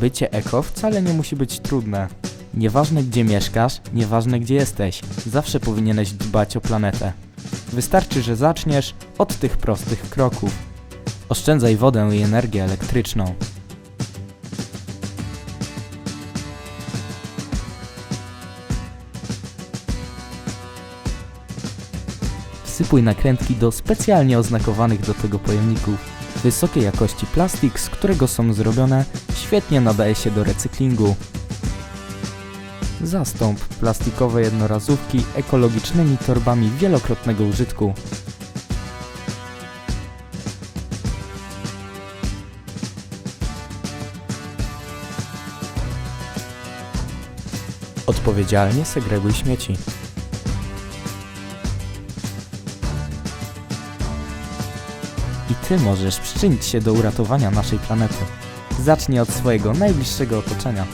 Bycie eko wcale nie musi być trudne. Nieważne gdzie mieszkasz, nieważne gdzie jesteś, zawsze powinieneś dbać o planetę. Wystarczy, że zaczniesz od tych prostych kroków. Oszczędzaj wodę i energię elektryczną. Wsypuj nakrętki do specjalnie oznakowanych do tego pojemników. Wysokiej jakości plastik, z którego są zrobione, świetnie nadaje się do recyklingu. Zastąp plastikowe jednorazówki ekologicznymi torbami wielokrotnego użytku. Odpowiedzialnie segreguj śmieci. I ty możesz przyczynić się do uratowania naszej planety. Zacznij od swojego najbliższego otoczenia.